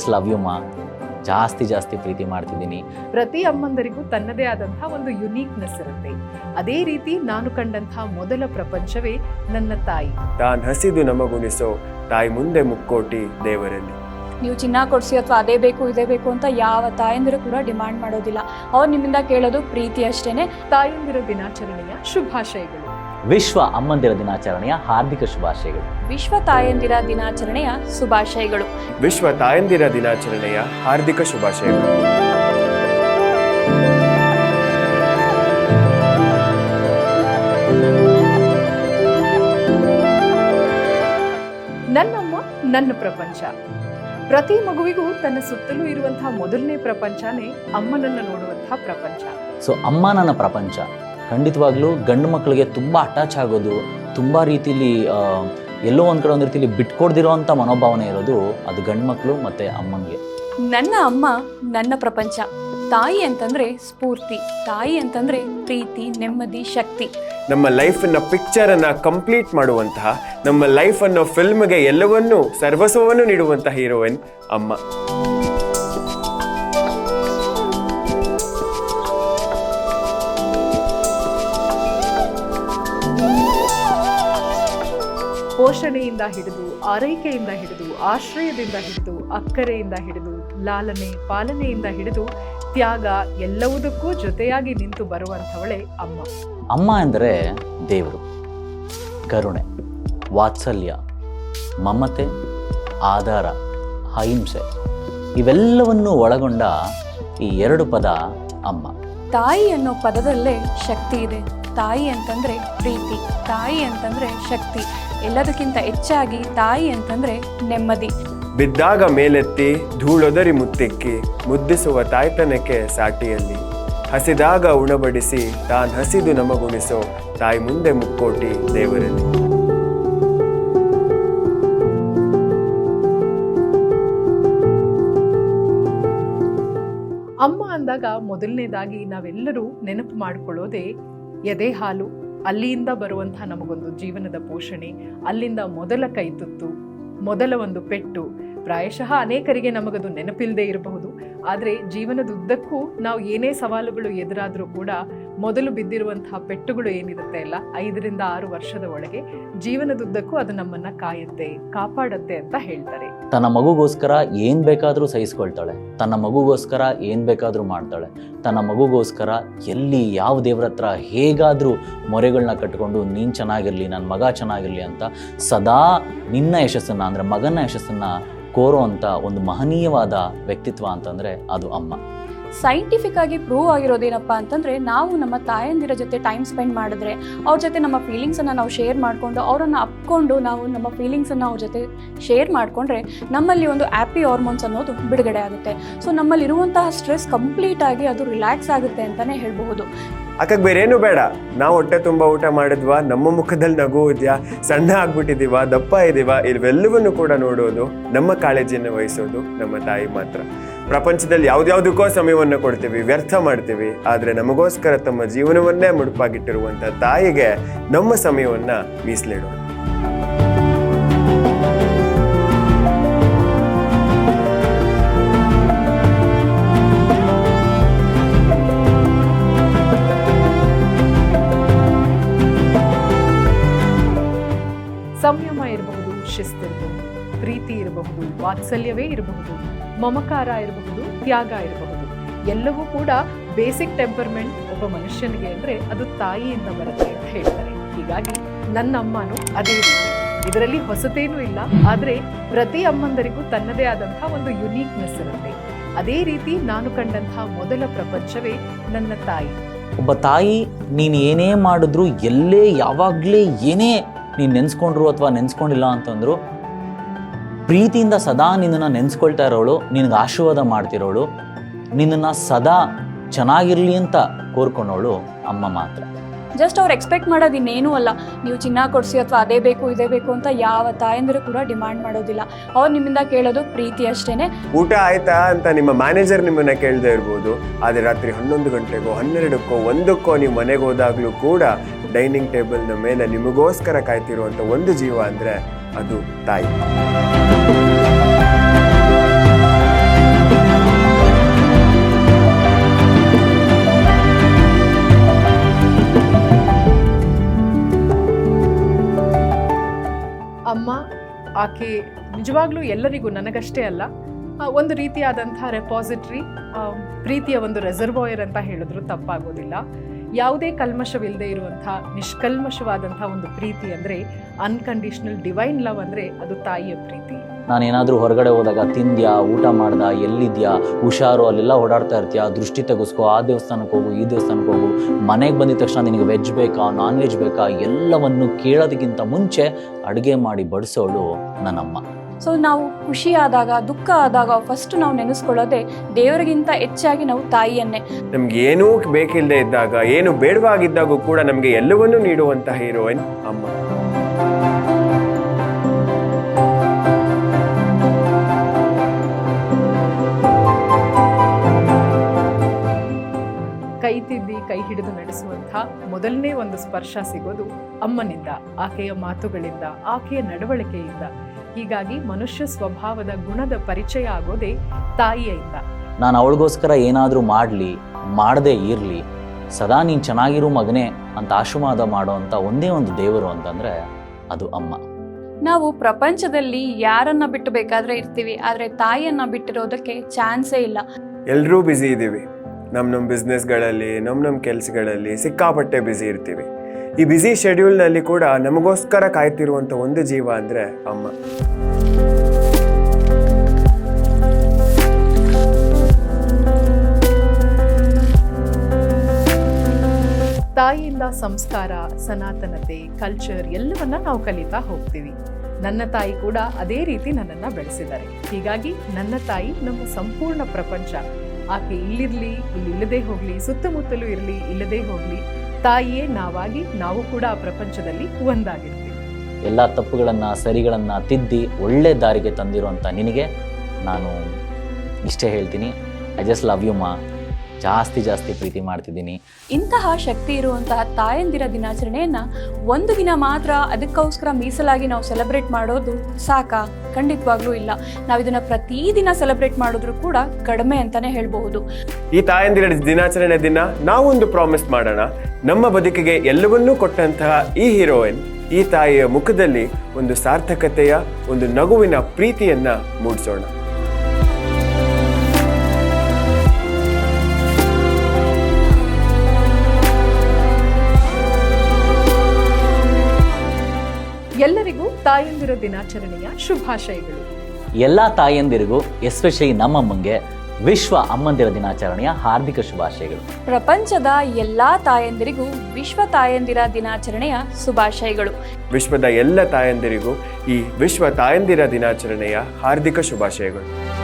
Just love you ಮಾ ಜಾಸ್ತಿ ಜಾಸ್ತಿ ಪ್ರೀತಿ ಮಾಡ್ತಿದ್ದೀನಿ. ಪ್ರತಿ ಅಮ್ಮಂದರಿಗೂ ತನ್ನದೇ ಆದಂತಹ ಒಂದು ಯುನೀಕ್ನೆಸ್ ಇರುತ್ತೆ. ಅದೇ ರೀತಿ ನಾನು ಕಂಡಂತಹ ಮೊದಲ ಪ್ರಪಂಚವೇ ನನ್ನ ತಾಯಿ. ತಾನು ಹಸಿದು ನಮಗುಣಿಸೋ ತಾಯಿ ಮುಂದೆ ಮುಕ್ಕೋಟಿ ದೇವರಲ್ಲಿ. ನೀವು ಚಿನ್ನ ಕೊಡಿಸಿ ಅಥವಾ ಅದೇ ಬೇಕು ಇದೇ ಬೇಕು ಅಂತ ಯಾವ ತಾಯಂದಿರು ಕೂಡ ಡಿಮಾಂಡ್ ಮಾಡೋದಿಲ್ಲ. ಅವ್ರು ನಿಮ್ಮಿಂದ ಕೇಳೋದು ಪ್ರೀತಿ ಅಷ್ಟೇನೆ. ತಾಯಂದಿರ ದಿನಾಚರಣೆಯ ಶುಭಾಶಯಗಳು. ವಿಶ್ವ ಅಮ್ಮಂದಿರ ದಿನಾಚರಣೆಯ ಹಾರ್ದಿಕ ಶುಭಾಶಯಗಳು. ವಿಶ್ವ ತಾಯಂದಿರ ದಿನಾಚರಣೆಯ ಶುಭಾಶಯಗಳು. ವಿಶ್ವ ತಾಯಂದಿರ ದಿನಾಚರಣೆಯ ಹಾರ್ದಿಕ ಶುಭಾಶಯಗಳು. ನನ್ನಮ್ಮ ನನ್ನ ಪ್ರಪಂಚ. ಪ್ರತಿ ಮಗುವಿಗೂ ತನ್ನ ಸುತ್ತಲೂ ಇರುವಂತಹ ಮೊದಲನೇ ಪ್ರಪಂಚನೇ ಅಮ್ಮನನ್ನ ನೋಡುವಂತಹ ಪ್ರಪಂಚ. ಸೊ ಅಮ್ಮ ನನ್ನ ಪ್ರಪಂಚ. ಖಂಡಿತವಾಗ್ಲೂ ಗಂಡು ಮಕ್ಕಳಿಗೆ ತುಂಬ ಅಟ್ಯಾಚ್ ಆಗೋದು ತುಂಬ ರೀತಿಲಿ ಎಲ್ಲೋ ಒಂದು ಕಡೆ ಒಂದು ರೀತಿಲಿ ಬಿಟ್ಕೊಡ್ದಿರೋ ಅಂಥ ಮನೋಭಾವನೆ ಇರೋದು ಅದು ಗಂಡು ಮಕ್ಕಳು ಮತ್ತು ಅಮ್ಮನಿಗೆ ನನ್ನ ಅಮ್ಮ ನನ್ನ ಪ್ರಪಂಚ. ತಾಯಿ ಅಂತಂದ್ರೆ ಸ್ಫೂರ್ತಿ ತಾಯಿ ಅಂತಂದ್ರೆ ಪ್ರೀತಿ ನೆಮ್ಮದಿ ಶಕ್ತಿ. ನಮ್ಮ ಲೈಫನ್ನ ಪಿಕ್ಚರ್ ಅನ್ನ ಕಂಪ್ಲೀಟ್ ಮಾಡುವಂತಹ ನಮ್ಮ ಲೈಫ್ ಅನ್ನೋ ಫಿಲ್ಮ್ಗೆ ಎಲ್ಲವನ್ನೂ ಸರ್ವಸ್ವವನ್ನು ನೀಡುವಂತಹ ಹೀರೋಯಿನ್ ಅಮ್ಮ. ಪೋಷಣೆಯಿಂದ ಹಿಡಿದು ಆರೈಕೆಯಿಂದ ಹಿಡಿದು ಆಶ್ರಯದಿಂದ ಹಿಡಿದು ಅಕ್ಕರೆಯಿಂದ ಹಿಡಿದು ಲಾಲನೆ ಪಾಲನೆಯಿಂದ ಹಿಡಿದು ತ್ಯಾಗ ಎಲ್ಲವುದಕ್ಕೂ ಜೊತೆಯಾಗಿ ನಿಂತು ಬರುವಂಥವಳೆ ಅಮ್ಮ. ಅಮ್ಮ ಎಂದರೆ ದೇವರು ಕರುಣೆ ವಾತ್ಸಲ್ಯ ಮಮತೆ ಆಧಾರ ಅಹಿಂಸೆ ಇವೆಲ್ಲವನ್ನೂ ಒಳಗೊಂಡ ಈ ಎರಡು ಪದ ಅಮ್ಮ. ತಾಯಿ ಅನ್ನೋ ಪದದಲ್ಲೇ ಶಕ್ತಿ ಇದೆ. ತಾಯಿ ಅಂತಂದ್ರೆ ಪ್ರೀತಿ ತಾಯಿ ಅಂತಂದ್ರೆ ಶಕ್ತಿ. ಎಲ್ಲದಕ್ಕಿಂತ ಹೆಚ್ಚಾಗಿ ತಾಯಿ ಅಂತಂದ್ರೆ ನೆಮ್ಮದಿ. ಬಿದ್ದಾಗ ಮೇಲೆತ್ತಿ ಧೂಳೊದರಿ ಮುತ್ತಿಕ್ಕಿ ಮುದ್ದಿಸುವ ತಾಯ್ತನಕ್ಕೆ ಸಾಟಿಯಲ್ಲಿ. ಹಸಿದಾಗ ಉಣಬಡಿಸಿ ತಾನ್ ಹಸಿದು ನಮಗುಣಿಸೋ ತಾಯಿ ಮುಂದೆ ಮುಕ್ಕೋಟಿ ದೇವರಲ್ಲಿ. ಅಮ್ಮ ಅಂದಾಗ ಮೊದಲನೇದಾಗಿ ನಾವೆಲ್ಲರೂ ನೆನಪು ಮಾಡಿಕೊಳ್ಳೋದೇ ಎದೆ ಹಾಲು. ಅಲ್ಲಿಂದ ಬರುವಂತಹ ನಮಗೊಂದು ಜೀವನದ ಪೋಷಣೆ, ಅಲ್ಲಿಂದ ಮೊದಲ ಕೈತುತ್ತು ಮೊದಲ ಒಂದು ಪೆಟ್ಟು. ಪ್ರಾಯಶಃ ಅನೇಕರಿಗೆ ನಮಗದು ನೆನಪಿಲ್ಲದೆ ಇರಬಹುದು. ಆದರೆ ಜೀವನದುದ್ದಕ್ಕೂ ನಾವು ಏನೇ ಸವಾಲುಗಳು ಎದುರಾದರೂ ಕೂಡ ಮೊದಲು ಬಿದ್ದಿರುವಂತಹ ಪೆಟ್ಟುಗಳು ಏನಿರುತ್ತೆ ಅಲ್ಲ ಐದರಿಂದ ಆರು ವರ್ಷದ ಒಳಗೆ ಜೀವನದುದ್ದಕ್ಕೂ ಅದು ನಮ್ಮನ್ನ ಕಾಯುತ್ತೆ, ಕಾಪಾಡುತ್ತೆ ಅಂತ ಹೇಳ್ತಾರೆ. ತನ್ನ ಮಗುಗೋಸ್ಕರ ಏನ್ ಬೇಕಾದರೂ ಸಹಿಸ್ಕೊಳ್ತಾಳೆ, ತನ್ನ ಮಗುಗೋಸ್ಕರ ಏನ್ ಬೇಕಾದರೂ ಮಾಡ್ತಾಳೆ, ತನ್ನ ಮಗುಗೋಸ್ಕರ ಎಲ್ಲಿ ಯಾವ ದೇವ್ರ ಹತ್ರ ಹೇಗಾದ್ರೂ ಮೊರೆಗಳನ್ನ ಕಟ್ಕೊಂಡು ನೀನ್ ಚೆನ್ನಾಗಿರ್ಲಿ ನನ್ನ ಮಗ ಚೆನ್ನಾಗಿರ್ಲಿ ಅಂತ ಸದಾ ನಿನ್ನ ಯಶಸ್ಸನ್ನ ಅಂದ್ರೆ ಮಗನ ಯಶಸ್ಸನ್ನ ಕೋರೋ ಅಂತ ಒಂದು ಮಹನೀಯವಾದ ವ್ಯಕ್ತಿತ್ವ ಅಂತಂದ್ರೆ ಅದು ಅಮ್ಮ. ಸೈಂಟಿಫಿಕ್ ಆಗಿ ಪ್ರೂವ್ ಆಗಿರೋದೇನಪ್ಪ ಅಂತಂದ್ರೆ ನಾವು ನಮ್ಮ ತಾಯಂದಿರ ಜೊತೆ ಟೈಮ್ ಸ್ಪೆಂಡ್ ಮಾಡಿದ್ರೆ ಅವ್ರ ಜೊತೆ ನಮ್ಮ ಫೀಲಿಂಗ್ಸನ್ನು ನಾವು ಶೇರ್ ಮಾಡಿಕೊಂಡು ಅವರನ್ನು ಅಪ್ಕೊಂಡು ನಾವು ನಮ್ಮ ಫೀಲಿಂಗ್ಸನ್ನು ಅವ್ರ ಜೊತೆ ಶೇರ್ ಮಾಡಿಕೊಂಡ್ರೆ ನಮ್ಮಲ್ಲಿ ಒಂದು ಹ್ಯಾಪಿ ಹಾರ್ಮೋನ್ಸ್ ಅನ್ನೋದು ಬಿಡುಗಡೆ ಆಗುತ್ತೆ. ಸೊ ನಮ್ಮಲ್ಲಿರುವಂತಹ ಸ್ಟ್ರೆಸ್ ಕಂಪ್ಲೀಟ್ ಆಗಿ ಅದು ರಿಲ್ಯಾಕ್ಸ್ ಆಗುತ್ತೆ ಅಂತಲೇ ಹೇಳಬಹುದು. ಅಕ್ಕಕ್ಕೆ ಬೇರೇನು ಬೇಡ. ನಾವು ಹೊಟ್ಟೆ ತುಂಬ ಊಟ ಮಾಡಿದ್ವಾ, ನಮ್ಮ ಮುಖದಲ್ಲಿ ನಗು ಇದೆಯಾ, ಸಣ್ಣ ಆಗ್ಬಿಟ್ಟಿದೀವ, ದಪ್ಪ ಇದೀವ, ಇವೆಲ್ಲವನ್ನು ಕೂಡ ನೋಡೋದು, ನಮ್ಮ ಕಾಳಜಿಯನ್ನು ವಹಿಸೋದು ನಮ್ಮ ತಾಯಿ ಮಾತ್ರ. ಪ್ರಪಂಚದಲ್ಲಿ ಯಾವ್ದ್ಯಾವ್ದಕ್ಕೋ ಸಮಯವನ್ನು ಕೊಡ್ತೀವಿ, ವ್ಯರ್ಥ ಮಾಡ್ತೀವಿ. ಆದರೆ ನಮಗೋಸ್ಕರ ತಮ್ಮ ಜೀವನವನ್ನೇ ಮುಡುಪಾಗಿಟ್ಟಿರುವಂಥ ತಾಯಿಗೆ ನಮ್ಮ ಸಮಯವನ್ನು ಮೀಸಲಿಡೋಣ. ಇರಬಹುದು, ವಾತ್ಸಲ್ಯವೇ ಇರಬಹುದು, ಮಮಕಾರ ಇರಬಹುದು, ತ್ಯಾಗ ಇರಬಹುದು. ಎಲ್ಲವೂ ಕೂಡ ಬೇಸಿಕ್ ಟೆಂಪರ್ಮೆಂಟ್ ಒಬ್ಬ ಮನುಷ್ಯನಿಗೆ ಅಂದರೆ ಅದು ತಾಯಿಯಿಂದ ಬರುತ್ತೆ ಅಂತ ಹೇಳ್ತಾರೆ. ಹೀಗಾಗಿ ನನ್ನ ಅಮ್ಮನೂ ಅದೇ ರೀತಿ. ಇದರಲ್ಲಿ ಹೊಸತೇನೂ ಇಲ್ಲ, ಆದ್ರೆ ಪ್ರತಿ ಅಮ್ಮಂದರಿಗೂ ತನ್ನದೇ ಆದಂತಹ ಒಂದು ಯುನೀಕ್ನೆಸ್ ಇರುತ್ತೆ. ಅದೇ ರೀತಿ ನಾನು ಕಂಡಂತಹ ಮೊದಲ ಪ್ರಪಂಚವೇ ನನ್ನ ತಾಯಿ. ಒಬ್ಬ ತಾಯಿ, ನೀನು ಏನೇ ಮಾಡಿದ್ರು ಎಲ್ಲೇ ಯಾವಾಗಲೇ ಏನೇ ನೀನು ನೆನೆಸ್ಕೊಂಡ್ರು ಅಥವಾ ನೆನೆಸ್ಕೊಂಡಿಲ್ಲ ಅಂತಂದ್ರು ಪ್ರೀತಿಯಿಂದ ಸದಾ ನಿನ್ನನ್ನು ನೆನೆಸ್ಕೊಳ್ತಾ ಇರೋಳು ನಿನಗೆ ಆಶೀರ್ವಾದ ಮಾಡ್ತಿರೋಳು ನಿನ್ನನ್ನು ಸದಾ ಚೆನ್ನಾಗಿರಲಿ ಅಂತ ಕೋರ್ಕೊಂಡವಳು ಅಮ್ಮ ಮಾತ್ರ. ಜಸ್ಟ್ ಅವ್ರು ಎಕ್ಸ್ಪೆಕ್ಟ್ ಮಾಡೋದು ಇನ್ನೇನೂ ಅಲ್ಲ. ನೀವು ಚಿನ್ನ ಕೊಡಿಸಿ ಅಥವಾ ಅದೇ ಬೇಕು ಇದೇ ಬೇಕು ಅಂತ ಯಾವ ತಾಯಂದಿರು ಕೂಡ ಡಿಮಾಂಡ್ ಮಾಡೋದಿಲ್ಲ. ಅವ್ರು ನಿಮ್ಮಿಂದ ಕೇಳೋದು ಪ್ರೀತಿ ಅಷ್ಟೇ ಊಟ ಆಯ್ತಾ ಅಂತ ನಿಮ್ಮ ಮ್ಯಾನೇಜರ್ ನಿಮ್ಮನ್ನ ಕೇಳದೇ ಇರ್ಬೋದು. ಆದರೆ ರಾತ್ರಿ ಹನ್ನೊಂದು ಗಂಟೆಗೋ ಹನ್ನೆರಡಕ್ಕೋ ಒಂದಕ್ಕೋ ನೀವು ಮನೆಗೆ ಹೋದಾಗಲೂ ಕೂಡ ಡೈನಿಂಗ್ ಟೇಬಲ್ನ ಮೇಲೆ ನಿಮಗೋಸ್ಕರ ಕಾಯ್ತಿರುವಂಥ ಒಂದು ಜೀವ ಅಂದರೆ ಅದು ತಾಯಿ. ಅಮ್ಮ, ಆಕೆ ನಿಜವಾಗ್ಲೂ ಎಲ್ಲರಿಗೂ ನನಗಷ್ಟೇ ಅಲ್ಲ ಒಂದು ರೀತಿಯಾದಂಥ ರೆಪಾಸಿಟ್ರಿ ಪ್ರೀತಿಯ ಒಂದು ರೆಸರ್ವಾಯರ್ ಅಂತ ಹೇಳಿದ್ರು ತಪ್ಪಾಗೋದಿಲ್ಲ. ಯಾವುದೇ ಕಲ್ಮಶವಿಲ್ಲದೆ ಇರುವಂಥ ನಿಷ್ಕಲ್ಮಶವಾದಂಥ ಒಂದು ಪ್ರೀತಿ ಅಂದರೆ ಅನ್ಕಂಡೀಷನಲ್ ಡಿವೈನ್ ಲವ್ ಅಂದರೆ ಅದು ತಾಯಿಯ ಪ್ರೀತಿ. ನಾನೇನಾದರೂ ಹೊರಗಡೆ ಹೋದಾಗ ತಿಂದ್ಯಾ, ಊಟ ಮಾಡ್ದ, ಎಲ್ಲಿದ್ಯಾ, ಹುಷಾರು, ಅಲ್ಲೆಲ್ಲ ಓಡಾಡ್ತಾ ಇರ್ತೀಯಾ, ದೃಷ್ಟಿ ತೆಗೆಸ್ಕೋ, ಆ ದೇವಸ್ಥಾನಕ್ಕೆ ಹೋಗು, ಈ ದೇವಸ್ಥಾನಕ್ಕೆ ಹೋಗು, ಮನೆಗೆ ಬಂದಿದ ತಕ್ಷಣ ನಿನಗೆ ವೆಜ್ ಬೇಕಾ ನಾನ್ ವೆಜ್ ಬೇಕಾ, ಎಲ್ಲವನ್ನು ಕೇಳೋದಕ್ಕಿಂತ ಮುಂಚೆ ಅಡುಗೆ ಮಾಡಿ ಬಡಿಸೋಳು ನನ್ನಮ್ಮ. ಸೊ ನಾವು ಖುಷಿ ಆದಾಗ ದುಃಖ ಆದಾಗ ಫಸ್ಟ್ ನಾವು ನೆನೆಸ್ಕೊಳ್ಳೋದೆ ದೇವರಿಗಿಂತ ಹೆಚ್ಚಾಗಿ ನಾವು ತಾಯಿಯನ್ನೇ. ನಮ್ಗೆ ಏನೂ ಬೇಕಿಲ್ಲದೆ ಇದ್ದಾಗ ಏನು ಬೇಡವಾಗಿದ್ದಾಗೂ ಕೂಡ ನಮಗೆ ಎಲ್ಲವನ್ನೂ ನೀಡುವಂತಹ ಹೀರೋಯಿನ್ ಅಮ್ಮ. ಕೈ ತಿದ್ದಿ ಕೈ ಹಿಡಿದು ನಡೆಸುವಂಥ ಮೊದಲನೇ ಒಂದು ಸ್ಪರ್ಶ ಸಿಗೋದು ಅಮ್ಮನಿಂದ ಆಕೆಯ ಮಾತುಗಳಿಂದ ಆಕೆಯ ನಡವಳಿಕೆಯಿಂದ. ಹೀಗಾಗಿ ಮನುಷ್ಯ ಸ್ವಭಾವದ ಗುಣದ ಪರಿಚಯ ಆಗೋದೇ ತಾಯಿಯಿಂದ ನಾನು ಅವಳಿಗೋಸ್ಕರ ಏನಾದರೂ ಮಾಡಲಿ ಮಾಡದೇ ಇರಲಿ ಸದಾ ನೀನು ಚೆನ್ನಾಗಿರು ಮಗನೇ ಅಂತ ಆಶೀರ್ವಾದ ಮಾಡೋ ಅಂತ ಒಂದೇ ಒಂದು ದೇವರು ಅಂತಂದರೆ ಅದು ಅಮ್ಮ. ನಾವು ಪ್ರಪಂಚದಲ್ಲಿ ಯಾರನ್ನ ಬಿಟ್ಟು ಬೇಕಾದ್ರೆ ಇರ್ತೀವಿ ಆದರೆ ತಾಯಿಯನ್ನ ಬಿಟ್ಟಿರೋದಕ್ಕೆ ಚಾನ್ಸೇ ಇಲ್ಲ. ಎಲ್ಲರೂ ಬ್ಯುಸಿ ಇದ್ದೀವಿ. ನಮ್ಮ ನಮ್ಮ ಬಿಸ್ನೆಸ್ಗಳಲ್ಲಿ ನಮ್ಮ ನಮ್ಮ ಕೆಲಸಗಳಲ್ಲಿ ಸಿಕ್ಕಾಪಟ್ಟೆ ಬ್ಯುಸಿ ಇರ್ತೀವಿ. ಈ ಬ್ಯುಸಿ ಶೆಡ್ಯೂಲ್ನಲ್ಲಿ ಕೂಡ ನಮಗೋಸ್ಕರ ಕಾಯ್ತಿರುವಂಥ ಒಂದು ಜೀವ ಅಂದರೆ ಅಮ್ಮ. ತಾಯಿಯಿಂದ ಸಂಸ್ಕಾರ, ಸನಾತನತೆ ಕಲ್ಚರ್ ಎಲ್ಲವನ್ನ ನಾವು ಕಲಿತಾ ಹೋಗ್ತೀವಿ. ನನ್ನ ತಾಯಿ ಕೂಡ ಅದೇ ರೀತಿ ನನ್ನನ್ನು ಬೆಳೆಸಿದ್ದಾರೆ. ಹೀಗಾಗಿ ನನ್ನ ತಾಯಿ ನಮ್ಮ ಸಂಪೂರ್ಣ ಪ್ರಪಂಚ. ಆಕೆ ಇಲ್ಲಿರಲಿ, ಇಲ್ಲಿ ಇಲ್ಲದೆ ಹೋಗಲಿ, ಸುತ್ತಮುತ್ತಲೂ ಇರಲಿ, ಇಲ್ಲದೆ ಹೋಗ್ಲಿ ತಾಯಿಯೇ ನಾವಾಗಿ ನಾವು ಕೂಡ ಆ ಪ್ರಪಂಚದಲ್ಲಿ ಒಂದಾಗಿರ್ತೀವಿ. ಎಲ್ಲ ತಪ್ಪುಗಳನ್ನು, ಸರಿಗಳನ್ನು ತಿದ್ದಿ ಒಳ್ಳೆ ದಾರಿಗೆ ತಂದಿರುವಂಥ ನಿನಗೆ ನಾನು ಇಷ್ಟೇ ಹೇಳ್ತೀನಿ. ಐ ಜಸ್ಟ್ ಲವ್ ಯು ಮಾ. ಜಾಸ್ತಿ ಜಾಸ್ತಿ ಪ್ರೀತಿ ಮಾಡ್ತಿದ್ದೀನಿ. ಇಂತಹ ಶಕ್ತಿ ಇರುವಂತಹ ತಾಯಂದಿರ ದಿನಾಚರಣೆಯನ್ನ ಒಂದು ದಿನ ಮಾತ್ರ ಅದಕ್ಕೋಸ್ಕರ ಮೀಸಲಾಗಿ ನಾವು ಸೆಲೆಬ್ರೇಟ್ ಮಾಡೋದು ಸಾಕಾ? ಖಂಡಿತವಾಗ್ಲೂ ಇಲ್ಲ. ನಾವು ಇದನ್ನ ಪ್ರತಿದಿನ ಸೆಲೆಬ್ರೇಟ್ ಮಾಡಿದ್ರು ಕೂಡ ಕಡಿಮೆ ಅಂತಾನೆ ಹೇಳಬಹುದು. ಈ ತಾಯಂದಿರ ದಿನಾಚರಣೆ ದಿನ ನಾವೊಂದು ಪ್ರಾಮಿಸ್ ಮಾಡೋಣ. ನಮ್ಮ ಬದುಕಿಗೆ ಎಲ್ಲವನ್ನೂ ಕೊಟ್ಟಂತಹ ಈ ಹೀರೋಯಿನ್ ಈ ತಾಯಿಯ ಮುಖದಲ್ಲಿ ಒಂದು ಸಾರ್ಥಕತೆಯ ಒಂದು ನಗುವಿನ ಪ್ರೀತಿಯನ್ನ ಮೂಡಿಸೋಣ. ತಾಯಂದಿರ ದಿನಾಚರಣೆಯ ಶುಭಾಶಯಗಳು. ಎಲ್ಲ ತಾಯಂದಿರಿಗೂ ಎಸ್ಪೆಷಲಿ ನಮ್ಮಮ್ಮಂಗೆ ವಿಶ್ವ ಅಮ್ಮಂದಿರ ದಿನಾಚರಣೆಯ ಹಾರ್ದಿಕ ಶುಭಾಶಯಗಳು. ಪ್ರಪಂಚದ ಎಲ್ಲಾ ತಾಯಂದಿರಿಗೂ ವಿಶ್ವ ತಾಯಂದಿರ ದಿನಾಚರಣೆಯ ಶುಭಾಶಯಗಳು. ವಿಶ್ವದ ಎಲ್ಲ ತಾಯಂದಿರಿಗೂ ಈ ವಿಶ್ವ ತಾಯಂದಿರ ದಿನಾಚರಣೆಯ ಹಾರ್ದಿಕ ಶುಭಾಶಯಗಳು.